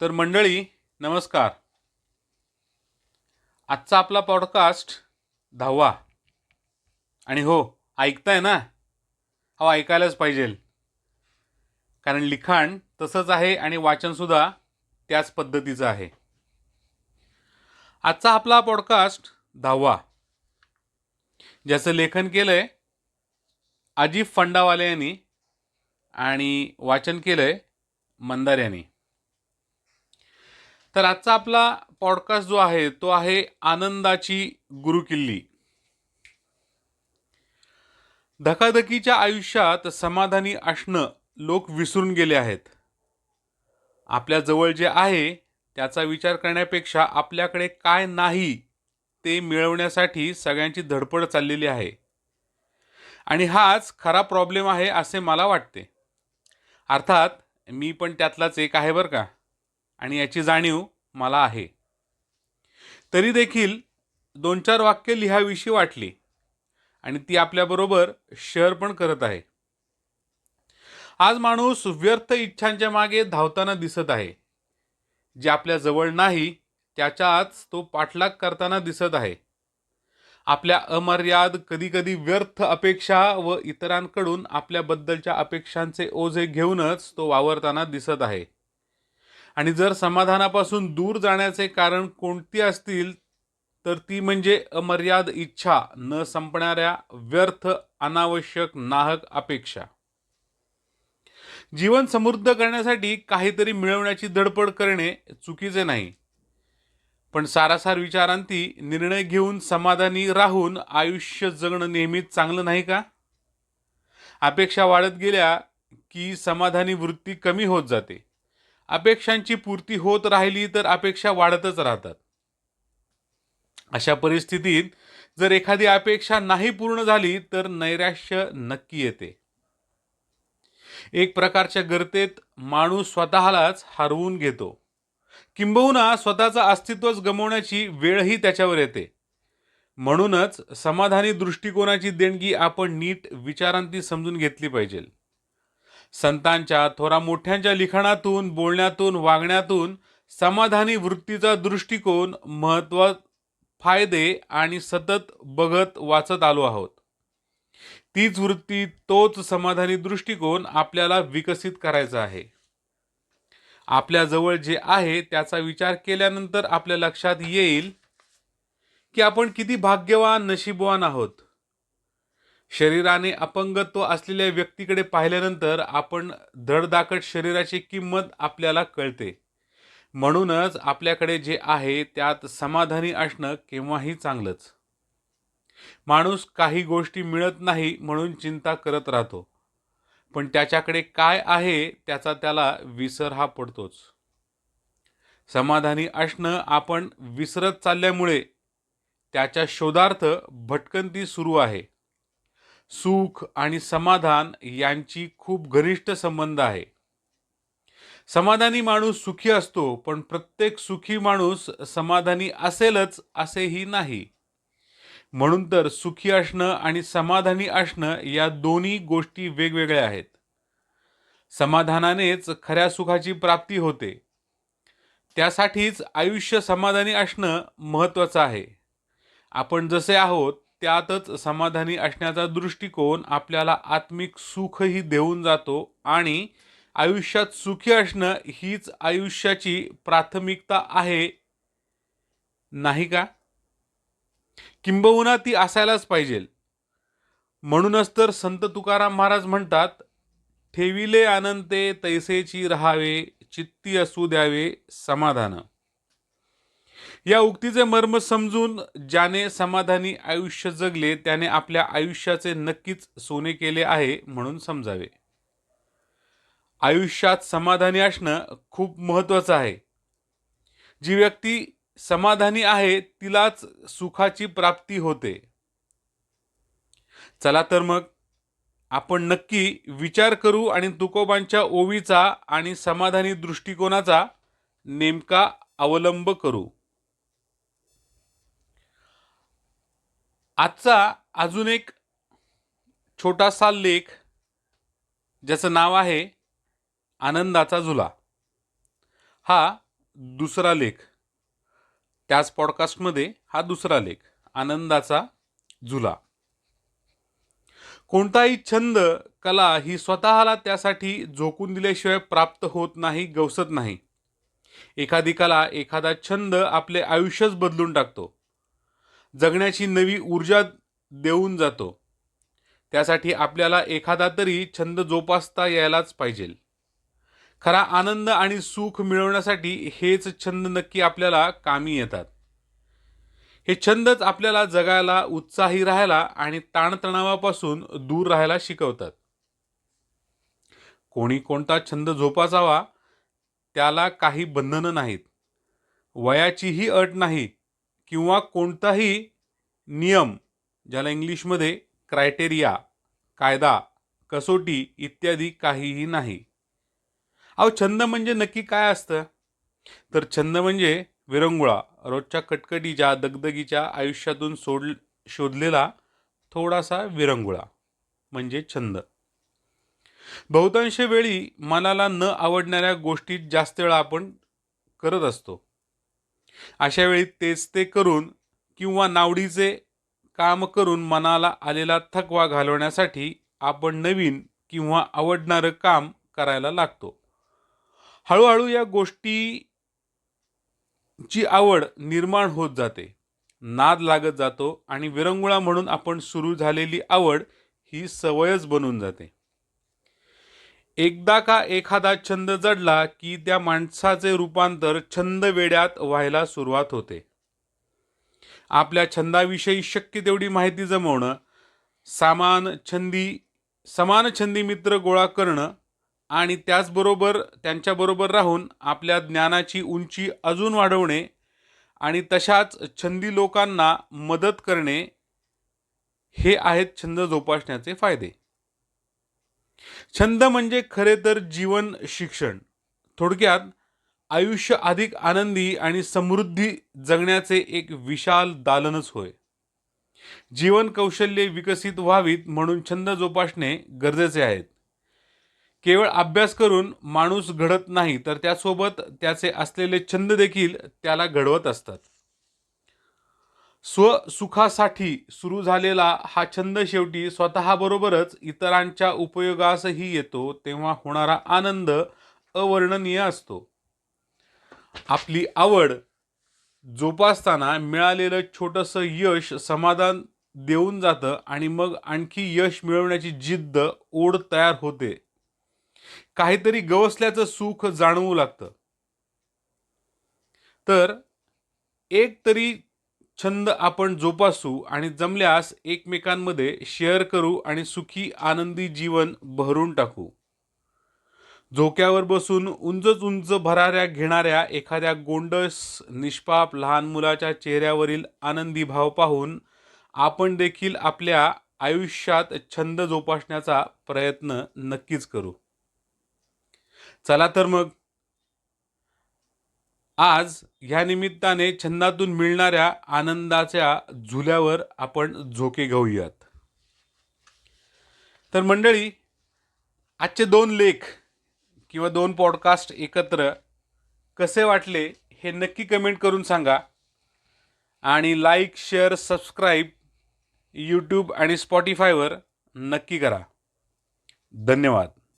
तर मंडळी नमस्कार. आजचा आपला पॉडकास्ट दहावा. आणि हो ऐकताय ना? हो ऐकायलाच पाहिजे. कारण लिखाण तसंच आहे आणि वाचनसुद्धा त्याच पद्धतीचं आहे. आजचा आपला पॉडकास्ट दहावा. ज्याचं लेखन केलं आहे अजिब फंडावाले यांनी आणि वाचन केलं आहे मंदार यांनी. तर आजचा आपला पॉडकास्ट जो आहे तो आहे आनंदाची गुरुकिल्ली. धकाधकीच्या आयुष्यात समाधानी असणं लोक विसरून गेले आहेत. आपल्या जवळ जे आहे त्याचा विचार करण्यापेक्षा आपल्याकडे काय नाही ते मिळवण्यासाठी सगळ्यांची धडपड चाललेली आहे. आणि हाच खरा प्रॉब्लेम आहे असे मला वाटते. अर्थात मी पण त्यातलाच एक आहे बरं का. आणि याची जाणीव मला आहे. तरी देखील दोन चार वाक्य लिहाविषयी वाटली आणि ती आपल्याबरोबर शेअर पण करत आहे. आज माणूस व्यर्थ इच्छांच्या मागे धावताना दिसत आहे. जे आपल्या जवळ नाही त्याच्याच तो पाठलाग करताना दिसत आहे. आपल्या अमर्याद कधीकधी व्यर्थ अपेक्षा व इतरांकडून आपल्याबद्दलच्या अपेक्षांचे ओझे घेऊनच तो वावरताना दिसत आहे. आणि जर समाधानापासून दूर जाण्याचे कारण कोणती असतील तर ती म्हणजे अमर्याद इच्छा न संपणाऱ्या व्यर्थ अनावश्यक नाहक अपेक्षा. जीवन समृद्ध करण्यासाठी काहीतरी मिळवण्याची धडपड करणे चुकीचे नाही. पण सारासार विचारांती निर्णय घेऊन समाधानी राहून आयुष्य जगणं नेहमीच चांगलं नाही का? अपेक्षा वाढत गेल्या की समाधानी वृत्ती कमी होत जाते. अपेक्षांची पूर्ती होत राहिली तर अपेक्षा वाढतच राहतात. अशा परिस्थितीत जर एखादी अपेक्षा नाही पूर्ण झाली तर नैराश्य नक्की येते. एक प्रकारच्या गर्तेत माणूस स्वतःलाच हरवून घेतो. किंबहुना स्वतःचं अस्तित्वच गमावण्याची वेळही त्याच्यावर येते. म्हणूनच समाधानी दृष्टिकोनाची देणगी आपण नीट विचारांती समजून घेतली पाहिजे. संतांच्या थोरा मोठ्यांच्या लिखाणातून बोलण्यातून वागण्यातून समाधानी वृत्तीचा दृष्टिकोन महत्त्व फायदे आणि सतत बघत वाचत आलो आहोत. तीच वृत्ती तोच समाधानी दृष्टिकोन आपल्याला विकसित करायचा आहे. आपल्या जवळ जे आहे त्याचा विचार केल्यानंतर आपल्या लक्षात येईल की आपण किती भाग्यवान नशीबवान आहोत. शरीराने अपंगत्व असलेल्या व्यक्तीकडे पाहिल्यानंतर आपण धडधाकट शरीराची किंमत आपल्याला कळते. म्हणूनच आपल्याकडे जे आहे त्यात समाधानी असणं केव्हाही चांगलंच. माणूस काही गोष्टी मिळत नाही म्हणून चिंता करत राहतो. पण त्याच्याकडे काय आहे त्याचा त्याला विसर हा पडतोच. समाधानी असणं आपण विसरत चालल्यामुळे त्याच्या शोधार्थ भटकंती सुरू आहे. सुख आणि समाधान यांची खूप घनिष्ठ संबंध आहे. समाधानी माणूस सुखी असतो पण प्रत्येक सुखी माणूस समाधानी असेलच असेही नाही. म्हणून तर सुखी असणं आणि समाधानी असणं या दोन्ही गोष्टी वेगवेगळ्या आहेत. समाधानानेच खऱ्या सुखाची प्राप्ती होते. त्यासाठीच आयुष्य समाधानी असणं महत्त्वाचं आहे. आपण जसे आहोत त्यातच समाधानी असण्याचा दृष्टिकोन आपल्याला आत्मिक सुखही देऊन जातो आणि आयुष्यात सुखी असणं हीच आयुष्याची प्राथमिकता आहे. नाही का? किंबहुना ती असायलाच पाहिजे. म्हणूनच तर संत तुकाराम महाराज म्हणतात ठेविले आनंदे तैसेची राहावे चित्ती असू द्यावे समाधान. या उक्तीचे मर्म समजून ज्याने समाधानी आयुष्य जगले त्याने आपल्या आयुष्याचे नक्कीच सोने केले आहे म्हणून समजावे. आयुष्यात समाधानी असणं खूप महत्त्वाचं आहे. जी व्यक्ती समाधानी आहे तिलाच सुखाची प्राप्ती होते. चला तर मग आपण नक्की विचार करू आणि तुकोबांच्या ओवीचा आणि समाधानी दृष्टिकोनाचा नेमका अवलंब करू. आजचा अजून एक छोटासा लेख ज्याचं नाव आहे आनंदाचा झुला. हा दुसरा लेख. त्याच पॉडकास्टमध्ये हा दुसरा लेख आनंदाचा झुला. कोणताही छंद कला ही स्वतःला त्यासाठी झोकून दिल्याशिवाय प्राप्त होत नाही गवसत नाही. एखादी कला एखादा छंद आपले आयुष्यच बदलून टाकतो. जगण्याची नवी ऊर्जा देऊन जातो. त्यासाठी आपल्याला एखादा तरी छंद जोपासता यायलाच पाहिजे. खरा आनंद आणि सुख मिळवण्यासाठी हेच छंद नक्की आपल्याला कामी येतात. हे छंदच आपल्याला जगायला उत्साही राहायला आणि ताणतणावापासून दूर राहायला शिकवतात. कोणी कोणता छंद जोपासावा त्याला काही बंधनं नाहीत. वयाचीही अट नाही किंवा कोणताही नियम ज्याला इंग्लिशमध्ये क्रायटेरिया कायदा कसोटी इत्यादी काहीही नाही. अहो छंद म्हणजे नक्की काय असतं? तर छंद म्हणजे विरंगुळा रोजच्या कटकटीच्या दगदगीच्या आयुष्यातून सोड शोधलेला थोडासा विरंगुळा म्हणजे छंद. बहुतांश वेळी मनाला न आवडणाऱ्या गोष्टीत जास्त वेळा आपण करत असतो. अशा वेळी तेच ते करून किंवा नावडीचे काम करून मनाला आलेला थकवा घालवण्यासाठी आपण नवीन किंवा आवडणारं काम करायला लागतो. हळूहळू या गोष्टी ची आवड निर्माण होत जाते. नाद लागत जातो आणि विरंगुळा म्हणून आपण सुरू झालेली आवड ही सवयच बनून जाते. एकदा का एखादा छंद जडला की त्या माणसाचे रूपांतर छंद वेड्यात व्हायला सुरुवात होते. आपल्या छंदाविषयी शक्य तेवढी माहिती जमवणं सामान छंदी समान छंदी मित्र गोळा करणं आणि त्याचबरोबर त्यांच्याबरोबर राहून आपल्या ज्ञानाची उंची अजून वाढवणे आणि तशाच छंदी लोकांना मदत करणे हे आहेत छंद जोपासण्याचे फायदे. छंद म्हणजे खरे तर जीवन शिक्षण. थोडक्यात आयुष्य अधिक आनंदी आणि समृद्धी जगण्याचे एक विशाल दालनच होय. जीवन कौशल्ये विकसित व्हावीत म्हणून छंद जोपासणे गरजेचे आहेत. केवळ अभ्यास करून माणूस घडत नाही तर त्यासोबत त्याचे असलेले छंद देखील त्याला घडवत असतात. स्वसुखासाठी सुरू झालेला हा छंद शेवटी स्वतःबरोबरच इतरांच्या उपयोगासही येतो तेव्हा होणारा आनंद अवर्णनीय असतो. आपली आवड जोपासताना मिळालेलं छोटंसं यश समाधान देऊन जातं आणि मग आणखी यश मिळवण्याची जिद्द ओढ तयार होते. काहीतरी गवसल्याचं सुख जाणवू लागतं. तर एक तरी छंद आपण जोपासू आणि जमल्यास एकमेकांमध्ये शेअर करू आणि सुखी आनंदी जीवन भरून टाकू. झोक्यावर बसून उंचच उंच भराऱ्या घेणाऱ्या एखाद्या गोंडस निष्पाप लहान मुलाच्या चेहऱ्यावरील आनंदी भाव पाहून आपण देखील आपल्या आयुष्यात छंद जोपासण्याचा प्रयत्न नक्कीच करू. चला तर मग आज ह्या निमित्ताने छंदातून मिळणाऱ्या आनंदाच्या झुल्यावर आपण झोके घेऊयात. तर मंडळी आजचे दोन लेख किंवा दोन पॉडकास्ट एकत्र कसे वाटले हे नक्की कमेंट करून सांगा. आणि लाईक शेअर सबस्क्राईब यूट्यूब आणि स्पॉटीफायवर नक्की करा. धन्यवाद.